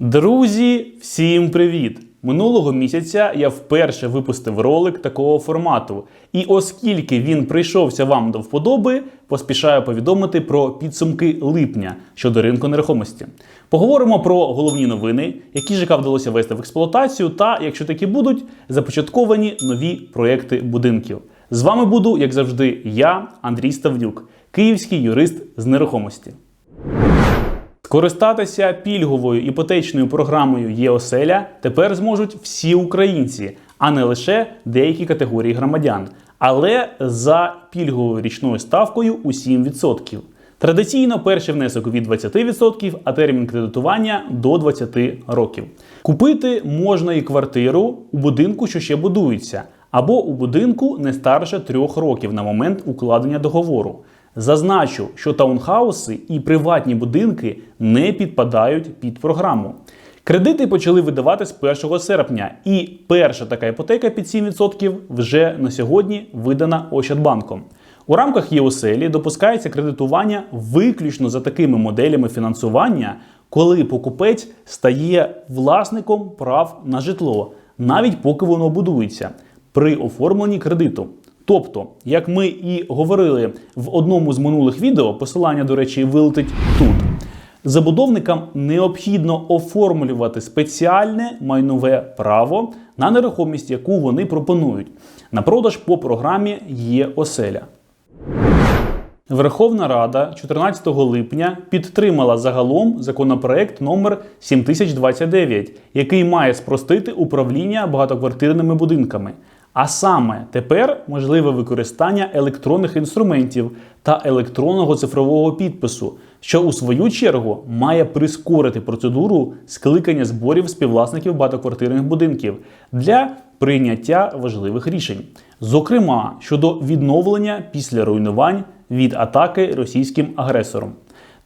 Друзі, всім привіт! Минулого місяця я вперше випустив ролик такого формату. І оскільки він прийшовся вам до вподоби, поспішаю повідомити про підсумки липня щодо ринку нерухомості. Поговоримо про головні новини, які ЖК вдалося ввести в експлуатацію, та, якщо такі будуть, започатковані нові проекти будинків. З вами буду, як завжди, я, Андрій Ставнюк, київський юрист з нерухомості. Скористатися пільговою іпотечною програмою ЄОСЕЛЯ тепер зможуть всі українці, а не лише деякі категорії громадян, але за пільговою річною ставкою у 7%. Традиційно перший внесок від 20%, а термін кредитування до 20 років. Купити можна і квартиру у будинку, що ще будується, або у будинку не старше трьох років на момент укладення договору. Зазначу, що таунхауси і приватні будинки не підпадають під програму. Кредити почали видавати з 1 серпня, і перша така іпотека під 7% вже на сьогодні видана Ощадбанком. У рамках ЄОСЕЛі допускається кредитування виключно за такими моделями фінансування, коли покупець стає власником прав на житло, навіть поки воно будується, при оформленні кредиту. Тобто, як ми і говорили в одному з минулих відео, посилання, до речі, вилетить тут. Забудовникам необхідно оформлювати спеціальне майнове право на нерухомість, яку вони пропонують на продаж по програмі є оселя. Верховна Рада 14 липня підтримала загалом законопроект номер 7029, який має спростити управління багатоквартирними будинками. А саме тепер можливе використання електронних інструментів та електронного цифрового підпису, що у свою чергу має прискорити процедуру скликання зборів співвласників багатоквартирних будинків для прийняття важливих рішень, зокрема щодо відновлення після руйнувань від атаки російським агресором.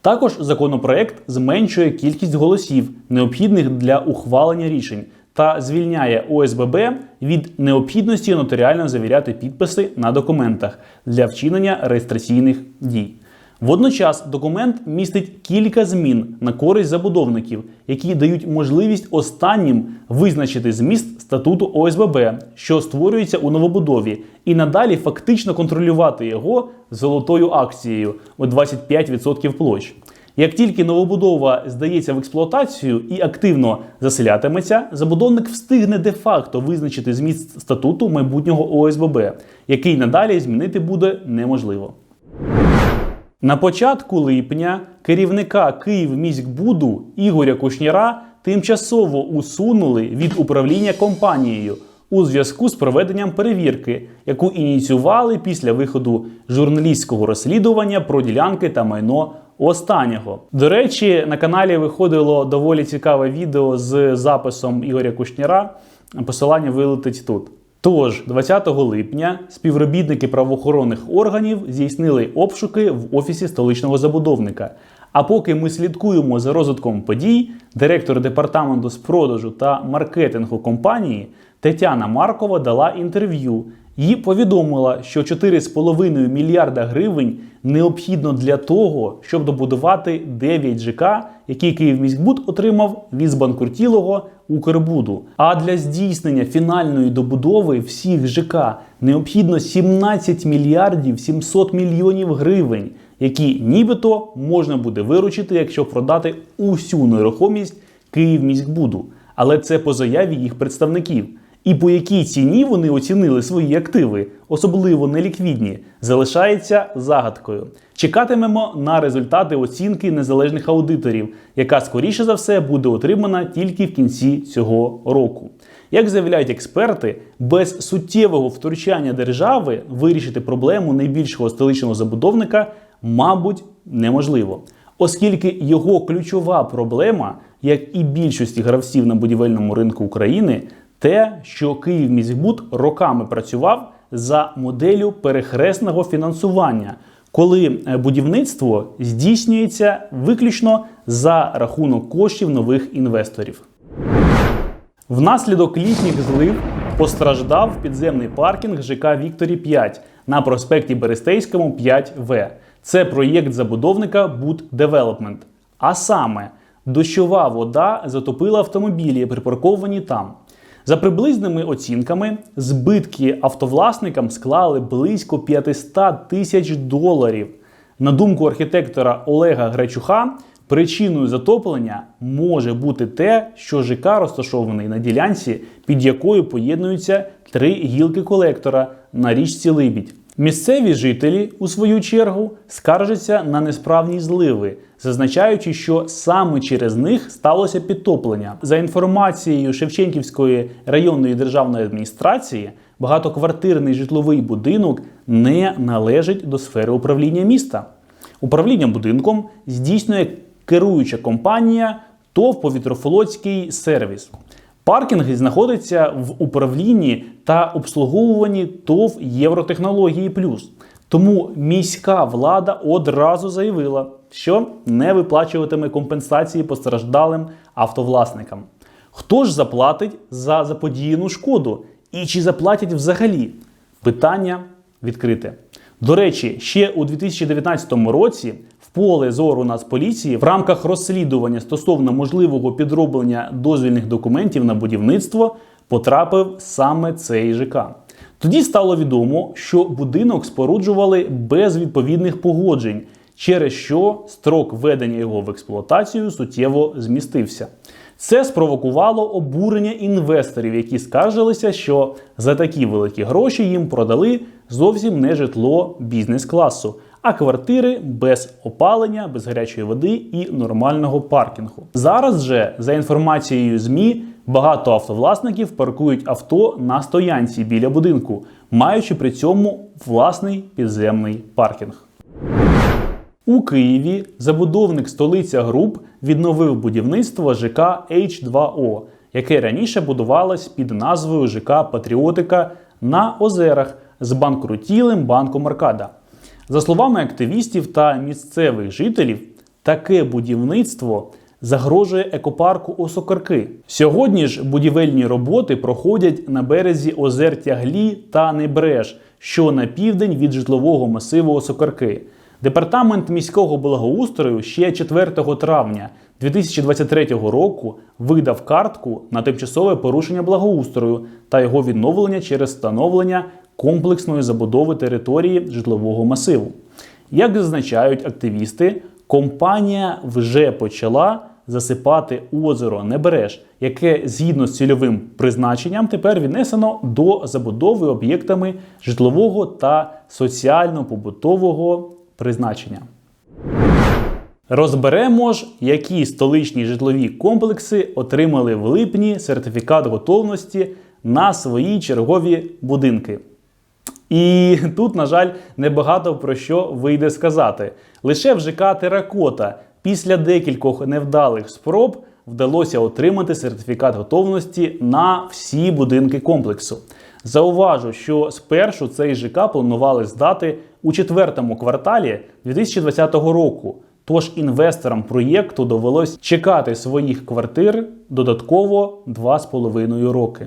Також законопроект зменшує кількість голосів, необхідних для ухвалення рішень та звільняє ОСББ від необхідності нотаріально завіряти підписи на документах для вчинення реєстраційних дій. Водночас документ містить кілька змін на користь забудовників, які дають можливість останнім визначити зміст статуту ОСББ, що створюється у новобудові, і надалі фактично контролювати його золотою акцією у 25% площ. Як тільки новобудова здається в експлуатацію і активно заселятиметься, забудовник встигне де-факто визначити зміст статуту майбутнього ОСББ, який надалі змінити буде неможливо. На початку липня керівника Київміськбуду Ігоря Кушніра тимчасово усунули від управління компанією у зв'язку з проведенням перевірки, яку ініціювали після виходу журналістського розслідування про ділянки та майно останнього. До речі, на каналі виходило доволі цікаве відео з записом Ігоря Кушніра. Посилання вилетить тут. Тож, 20 липня співробітники правоохоронних органів здійснили обшуки в офісі столичного забудовника. А поки ми слідкуємо за розвитком подій, директор департаменту з продажу та маркетингу компанії Тетяна Маркова дала інтерв'ю і повідомила, що 4,5 мільярда гривень необхідно для того, щоб добудувати 9 ЖК, які Київміськбуд отримав від збанкрутілого Укрбуду. А для здійснення фінальної добудови всіх ЖК необхідно 17 мільярдів 700 мільйонів гривень, які нібито можна буде виручити, якщо продати усю нерухомість Київміськбуду. Але це по заяві їх представників. І по якій ціні вони оцінили свої активи, особливо неліквідні, залишається загадкою. Чекатимемо на результати оцінки незалежних аудиторів, яка скоріше за все буде отримана тільки в кінці цього року. Як заявляють експерти, без суттєвого втручання держави вирішити проблему найбільшого столичного забудовника, мабуть, неможливо, оскільки його ключова проблема, як і більшості гравців на будівельному ринку України, те, що Київміськбуд роками працював за моделлю перехресного фінансування, коли е, будівництво здійснюється виключно за рахунок коштів нових інвесторів. Внаслідок літніх злив постраждав підземний паркінг ЖК Вікторі 5 на проспекті Берестейському 5В. Це проєкт забудовника Буд Девелопмент. А саме дощова вода затопила автомобілі, припарковані там. За приблизними оцінками, збитки автовласникам склали близько 500 тисяч доларів. На думку архітектора Олега Гречуха, причиною затоплення може бути те, що ЖК розташований на ділянці, під якою поєднуються три гілки колектора на річці Либідь. Місцеві жителі, у свою чергу, скаржаться на несправні зливи, зазначаючи, що саме через них сталося підтоплення. За інформацією Шевченківської районної державної адміністрації, багатоквартирний житловий будинок не належить до сфери управління міста. Управління будинком здійснює керуюча компанія ТОВ Повітрофлотський сервіс. Паркінги знаходяться в управлінні та обслуговуванні ТОВ Євротехнології Плюс. Тому міська влада одразу заявила, що не виплачуватиме компенсації постраждалим автовласникам. Хто ж заплатить за заподіяну шкоду? І чи заплатять взагалі? Питання відкрите. До речі, ще у 2019 році в поле зору Нацполіції в рамках розслідування стосовно можливого підроблення дозвільних документів на будівництво потрапив саме цей ЖК. Тоді стало відомо, що будинок споруджували без відповідних погоджень, через що строк введення його в експлуатацію суттєво змістився. Це спровокувало обурення інвесторів, які скаржилися, що за такі великі гроші їм продали зовсім не житло бізнес-класу, а квартири без опалення, без гарячої води і нормального паркінгу. Зараз же, за інформацією ЗМІ, багато автовласників паркують авто на стоянці біля будинку, маючи при цьому власний підземний паркінг. У Києві забудовник столиця груп відновив будівництво ЖК H2O, яке раніше будувалось під назвою ЖК Патріотика на озерах з банкрутілим банком Аркада. За словами активістів та місцевих жителів, таке будівництво загрожує екопарку Осокорки. Сьогодні ж будівельні роботи проходять на березі озер Тяглі та Небреж, що на південь від житлового масиву Осокорки. Департамент міського благоустрою ще 4 травня 2023 року видав картку на тимчасове порушення благоустрою та його відновлення через встановлення комплексної забудови території житлового масиву. Як зазначають активісти, компанія вже почала засипати озеро Небереж, яке згідно з цільовим призначенням тепер віднесено до забудови об'єктами житлового та соціально-побутового призначення. Розберемо ж, які столичні житлові комплекси отримали в липні сертифікат готовності на свої чергові будинки. І тут, на жаль, небагато про що вийде сказати. Лише в ЖК Теракота після декількох невдалих спроб вдалося отримати сертифікат готовності на всі будинки комплексу. Зауважу, що спершу цей ЖК планували здати у четвертому кварталі 2020 року. Тож інвесторам проєкту довелось чекати своїх квартир додатково 2,5 роки.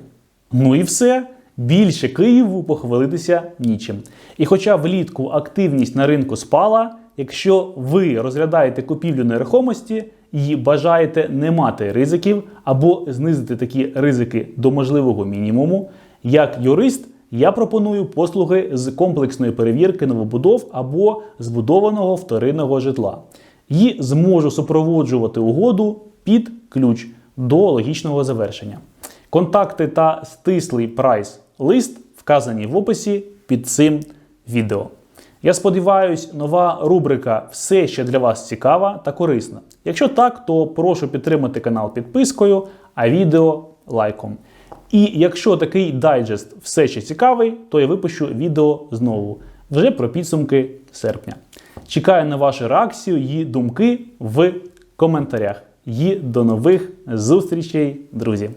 Ну і все. Більше Києву похвалитися нічим. І хоча влітку активність на ринку спала, якщо ви розглядаєте купівлю нерухомості і бажаєте не мати ризиків або знизити такі ризики до можливого мінімуму, як юрист я пропоную послуги з комплексної перевірки новобудов або збудованого вторинного житла. І зможу супроводжувати угоду під ключ до логічного завершення. Контакти та стислий прайс лист вказані в описі під цим відео. Я сподіваюся, нова рубрика все ще для вас цікава та корисна. Якщо так, то прошу підтримати канал підпискою, а відео лайком. І якщо такий дайджест все ще цікавий, то я випущу відео знову вже про підсумки серпня. Чекаю на вашу реакцію і думки в коментарях. І до нових зустрічей, друзі!